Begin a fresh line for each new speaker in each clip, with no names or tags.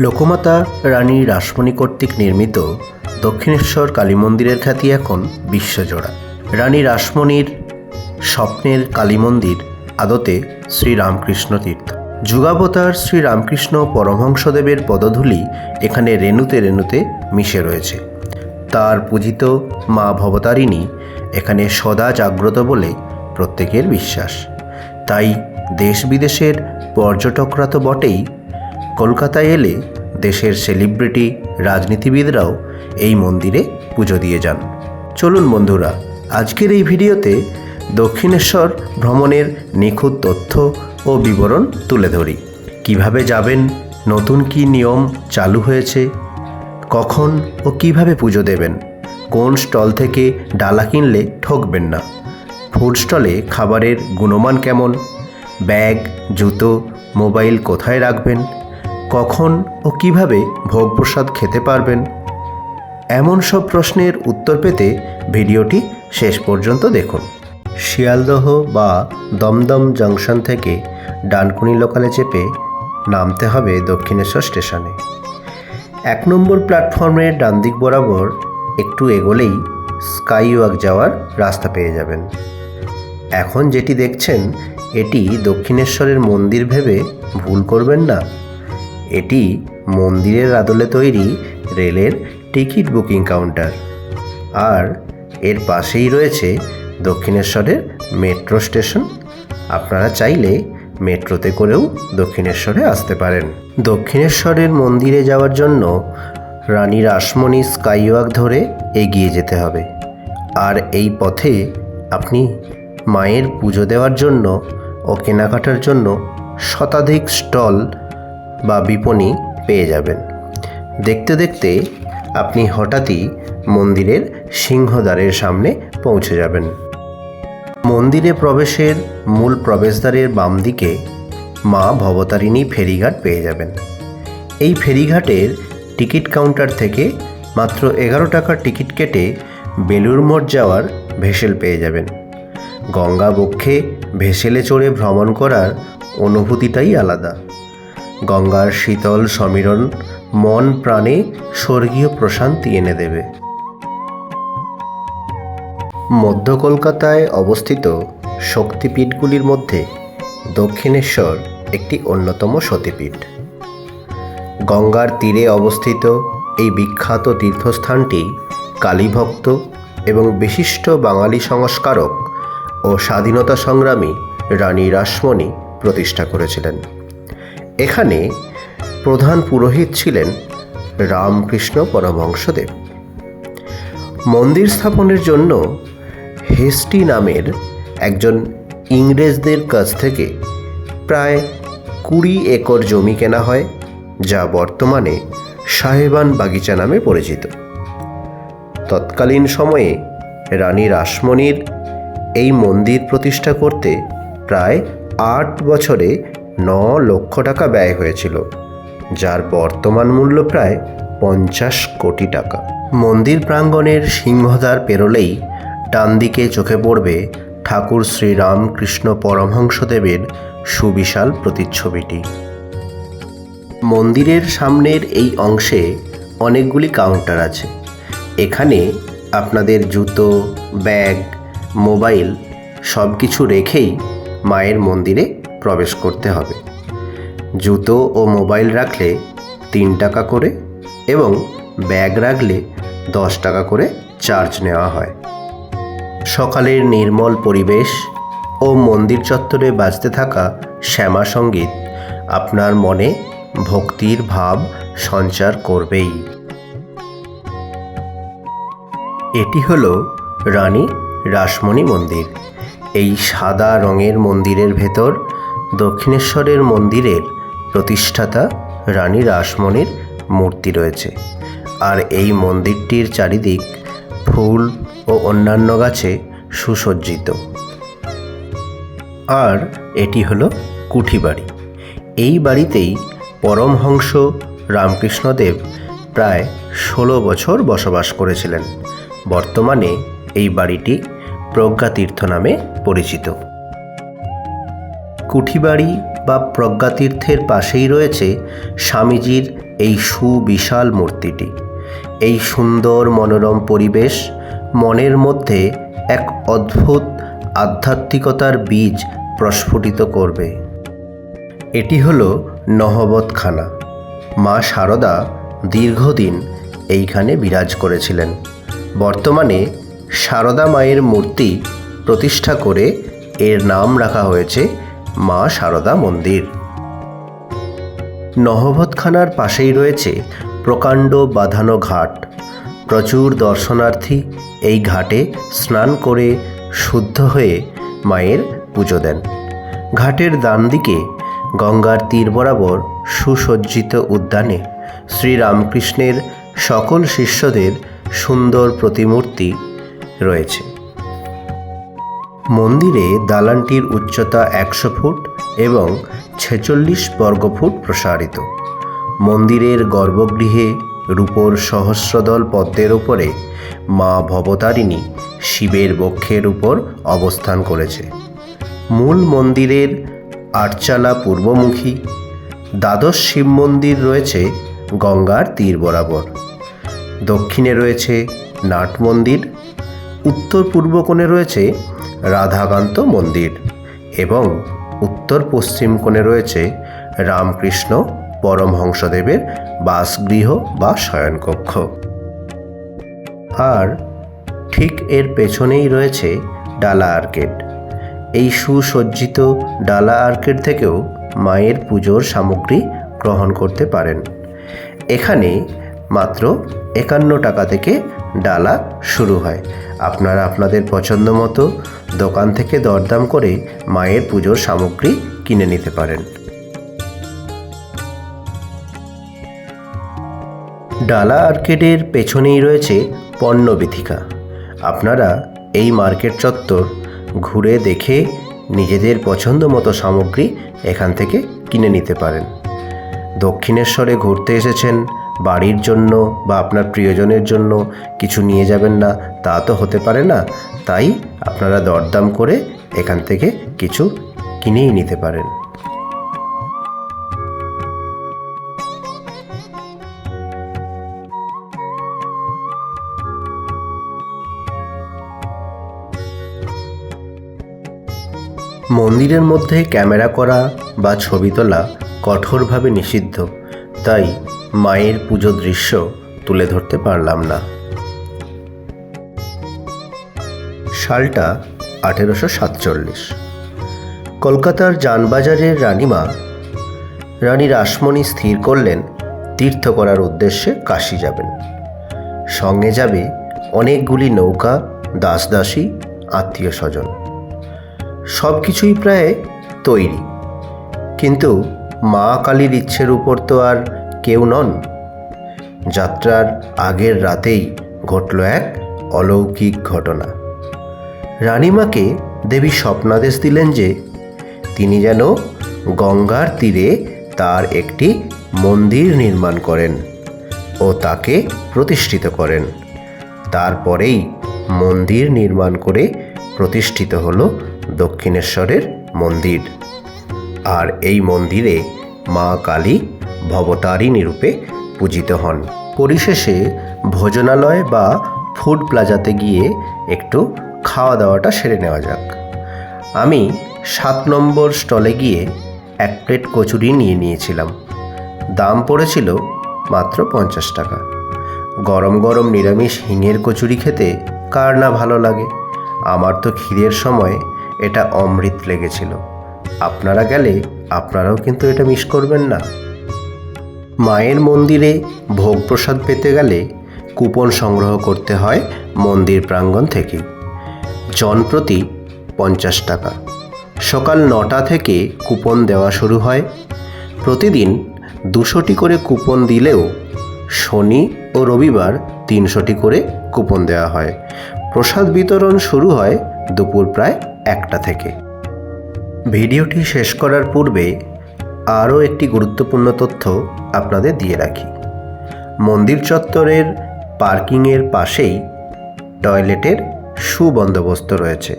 লোকমাতা রানী রাসমণি কর্তৃক নির্মিত দক্ষিণেশ্বর কালী মন্দিরের খ্যাতি এখন বিশ্বজোড়া। রানী রাসমণির স্বপ্নের কালী মন্দির আদতে শ্রীরামকৃষ্ণ তীর্থ। যুগাবতার শ্রীরামকৃষ্ণ পরমহংসদেবের পদধূলি এখানে রেণুতে রেণুতে মিশে রয়েছে। তার পূজিত মা ভবতারিণী এখানে সদা জাগ্রত বলে প্রত্যেকের বিশ্বাস। তাই দেশ বিদেশের পর্যটকরা তো বটেই কলকাতায় এলে দেশের সেলিব্রিটি, রাজনীতিবিদরাও এই মন্দিরে পুজো দিয়ে যান। চলুন বন্ধুরা, আজকের এই ভিডিওতে দক্ষিণেশ্বর ভ্রমণের নিখুঁত তথ্য ও বিবরণ তুলে ধরি। কীভাবে যাবেন? নতুন কী নিয়ম চালু হয়েছে? কখন ও কীভাবে পুজো দেবেন? কোন স্টল থেকে ডালা কিনলে ঠকবেন না? ফুড স্টলে খাবারের গুণমান কেমন? ব্যাগ, জুতো, মোবাইল কোথায় রাখবেন? কখন ও কীভাবে ভোগ প্রসাদ খেতে পারবেন? এমন সব প্রশ্নের উত্তর পেতে ভিডিওটি শেষ পর্যন্ত দেখুন। শিয়ালদহ বা দমদম জংশন থেকে ডানকুনি লোকালে চেপে নামতে হবে দক্ষিণেশ্বর স্টেশনে। এক নম্বর প্ল্যাটফর্মের ডান দিক বরাবর একটু এগোলেই স্কাই ওয়াক যাওয়ার রাস্তা পেয়ে যাবেন। এখন যেটি দেখছেন, এটি দক্ষিণেশ্বরের মন্দির ভেবে ভুল করবেন না। এটি মন্দিরের আদলে তৈরি রেলের টিকিট বুকিং কাউন্টার। আর এর পাশেই রয়েছে দক্ষিণেশ্বরের মেট্রো স্টেশন। আপনারা চাইলে মেট্রোতে করেও দক্ষিণেশ্বরে আসতে পারেন। দক্ষিণেশ্বরের মন্দিরে যাওয়ার জন্য রানী রাসমণি স্কাইওয়াক ধরে এগিয়ে যেতে হবে। আর এই পথে আপনি মায়ের পুজো দেওয়ার জন্য ও কেনাকাটার জন্য শতাধিক স্টল বা বিপণী পেয়ে যাবেন। দেখতে দেখতে আপনি হঠাৎই মন্দিরের সিংহদ্বারের সামনে পৌঁছে যাবেন। মন্দিরে প্রবেশের মূল প্রবেশদ্বারের বাম দিকে মা ভবতারিণী ফেরিঘাট পেয়ে যাবেন। এই ফেরিঘাটের টিকিট কাউন্টার থেকে মাত্র এগারো টাকার টিকিট কেটে বেলুর মঠ যাওয়ার ভেসেল পেয়ে যাবেন। গঙ্গা বক্ষে ভেসেলে চড়ে ভ্রমণ করার অনুভূতিটাই আলাদা। গঙ্গার শীতল সমীরণ মন প্রাণে স্বর্গীয় প্রশান্তি এনে দেবে। মধ্য কলকাতায় অবস্থিত শক্তিপীঠগুলির মধ্যে দক্ষিণেশ্বর একটি অন্যতম সতীপীঠ। গঙ্গার তীরে অবস্থিত এই বিখ্যাত তীর্থস্থানটি কালীভক্ত এবং বিশিষ্ট বাঙালি সংস্কারক ও স্বাধীনতা সংগ্রামী রানী রাসমণি প্রতিষ্ঠা করেছিলেন। এখানে প্রধান পুরোহিত ছিলেন রামকৃষ্ণ পরমহংসদেব। মন্দির স্থাপনের জন্য হেস্টি নামের একজন ইংরেজদের কাছ থেকে প্রায় কুড়ি একর জমি কেনা হয়, যা বর্তমানে সাহেবান বাগিচা নামে পরিচিত। তৎকালীন সময়ে রানী রাসমণির এই মন্দির প্রতিষ্ঠা করতে প্রায় আট বছরে ন লক্ষ টাকা ব্যয় হয়েছিল, যার বর্তমান মূল্য প্রায় পঞ্চাশ কোটি টাকা। মন্দির প্রাঙ্গণের সিংহদ্বার পেরোলেই ডান দিকে চোখে পড়বে ঠাকুর শ্রীরামকৃষ্ণ পরমহংসদেবের সুবিশাল প্রতিচ্ছবিটি। মন্দিরের সামনের এই অংশে অনেকগুলি কাউন্টার আছে। এখানে আপনাদের জুতো, ব্যাগ, মোবাইল সব কিছু রেখেই মায়ের মন্দিরে প্রবেশ করতে হবে। জুতো ও মোবাইল রাখলে তিন টাকা করে এবং ব্যাগ রাখলে দশ টাকা করে চার্জ নেওয়া হয়। সকালের নির্মল পরিবেশ ও মন্দির চত্বরে বাজতে থাকা শ্যামা সংগীত আপনার মনে ভক্তির ভাব সঞ্চার করবেই। এটি হল রানী রাসমণি মন্দির। এই সাদা রঙের মন্দিরের ভেতর দক্ষিণেশ্বরের মন্দিরের প্রতিষ্ঠাতা রানী রাসমণির মূর্তি রয়েছে। আর এই মন্দিরটির চারিদিক ফুল ও অন্যান্য গাছে সুসজ্জিত। আর এটি হলো কুঠি বাড়ি এই বাড়িতেই পরমহংস রামকৃষ্ণদেব প্রায় ষোলো বছর বসবাস করেছিলেন। বর্তমানে এই বাড়িটি প্রজ্ঞাতীর্থ নামে পরিচিত। কুঠিবাড়ি বা প্রজ্ঞাতীর্থের পাশেই রয়েছে স্বামীজির এই সুবিশাল মূর্তিটি। এই সুন্দর মনোরম পরিবেশ মনের মধ্যে এক অদ্ভুত আধ্যাত্মিকতার বীজ প্রস্ফুটিত করবে। এটি হল নহবতখানা। মা শারদা দীর্ঘদিন এইখানে বিরাজ করেছিলেন। বর্তমানে শারদা মায়ের মূর্তি প্রতিষ্ঠা করে এর নাম রাখা হয়েছে মা সারদা মন্দির। নহবতখানার পাশেই রয়েছে প্রকাণ্ড বাঁধানো ঘাট। প্রচুর দর্শনার্থী এই ঘাটে স্নান করে শুদ্ধ হয়ে মায়ের পুজো দেন। ঘাটের ডান দিকে গঙ্গার তীর বরাবর সুসজ্জিত উদ্যানে শ্রীরামকৃষ্ণের সকল শিষ্যদের সুন্দর প্রতিমূর্তি রয়েছে। মন্দিরে দালানটির উচ্চতা একশো ফুট এবং ছেচল্লিশ বর্গফুট প্রসারিত। মন্দিরের গর্ভগৃহে রূপোর সহস্রদল পদ্মের ওপরে মা ভবতারিণী শিবের বক্ষের উপর অবস্থান করেছে। মূল মন্দিরের আটচালা পূর্বমুখী, দ্বাদশ শিব মন্দির রয়েছে গঙ্গার তীর বরাবর। দক্ষিণে রয়েছে নাট মন্দির, উত্তর পূর্ব কোণে রয়েছে রাধাকান্ত মন্দির এবং উত্তর পশ্চিম কোণে রয়েছে রামকৃষ্ণ পরমহংসদেবের বাসগৃহ বা শয়নকক্ষ। আর ঠিক এর পেছনেই রয়েছে ডালা আর্কেড। এই সুসজ্জিত ডালা আর্কেড থেকেও মায়ের পুজোর সামগ্রী গ্রহণ করতে পারেন। এখানে মাত্র একান্ন টাকা থেকে ডালা শুরু হয়। আপনারা আপনাদের পছন্দ মতো দোকান থেকে দরদাম করে মায়ের পুজোর সামগ্রী কিনে নিতে পারেন। ডালা আর্কেডের পেছনেই রয়েছে পণ্যবিথিকা আপনারা এই মার্কেট চত্বর ঘুরে দেখে নিজেদের পছন্দ মতো সামগ্রী এখান থেকে কিনে নিতে পারেন। দক্ষিণেশ্বরে ঘুরতে এসেছেন বাড়ির জন্য বা আপনার প্রিয়জনের জন্য কিছু নিয়ে যাবেন না, তা তো হতে পারে না। তাই আপনারা দরদাম করে এখান থেকে কিছু কিনেই নিতে পারেন। মন্দিরের মধ্যে ক্যামেরা করা বা ছবি তোলা কঠোরভাবে নিষিদ্ধ। তাই মায়ের পুজো দৃশ্য তুলে ধরতে পারলাম না। সালটা আঠেরোশো সাতচল্লিশ। কলকাতার যানবাজারের রানীমা, রানী রাসমণি স্থির করলেন তীর্থ করার উদ্দেশ্যে কাশি যাবেন। সঙ্গে যাবে অনেকগুলি নৌকা, দাসদাসী আত্মীয় স্বজন সব কিছুই প্রায় তৈরি। কিন্তু মা কালীর ইচ্ছের উপর তো আর কেউ নন। যাত্রার আগের রাতেই ঘটল এক অলৌকিক ঘটনা। রানীমাকে দেবী স্বপ্নাদেশ দিলেন যে, তিনি যেন গঙ্গার তীরে তার একটি মন্দির নির্মাণ করেন ও তাকে প্রতিষ্ঠিত করেন। তারপরেই মন্দির নির্মাণ করে প্রতিষ্ঠিত হলো দক্ষিণেশ্বরের মন্দির। আর এই মন্দিরে মা কালী ভবতারিণী রূপে পূজিত হন। পরিশেষে ভোজনালয় বা ফুড প্লাজাতে গিয়ে একটু খাওয়া দাওয়াটা সেরে নেওয়া যাক। আমি সাত নম্বর স্টলে গিয়ে এক প্লেট কচুরি নিয়ে নিয়েছিলাম। দাম পড়েছিল মাত্র পঞ্চাশ টাকা। গরম গরম নিরামিষ হিঙের কচুরি খেতে কার না ভালো লাগে? আমার তো খিদের সময় এটা অমৃত লেগেছিল। আপনারা গেলে আপনারাও কিন্তু এটা মিস করবেন না। মায়ের মন্দিরে ভোগ প্রসাদ পেতে গেলে কুপন সংগ্রহ করতে হয় মন্দির প্রাঙ্গণ থেকে। জনপ্রতি পঞ্চাশ টাকা। সকাল নটা থেকে কুপন দেওয়া শুরু হয়। প্রতিদিন দুশোটি করে কুপন দিলেও শনি ও রবিবার তিনশোটি করে কুপন দেওয়া হয়। প্রসাদ বিতরণ শুরু হয় দুপুর প্রায় একটা থেকে। ভিডিওটি শেষ করার পূর্বে আরও একটি গুরুত্বপূর্ণ তথ্য আপনাদের দিয়ে রাখি। মন্দির চত্বরের পার্কিংয়ের পাশেই টয়লেটের সুবন্দোবস্ত রয়েছে।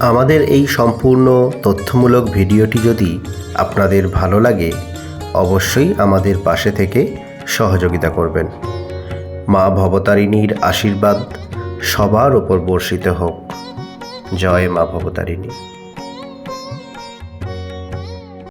আমাদের এই সম্পূর্ণ তথ্যমূলক ভিডিওটি যদি আপনাদের ভালো লাগে, অবশ্যই আমাদের পাশে থেকে সহযোগিতা করবেন। মা ভবতারিণীর আশীর্বাদ সবার ওপর বর্ষিত হোক। জয় মা ভবতারিণী।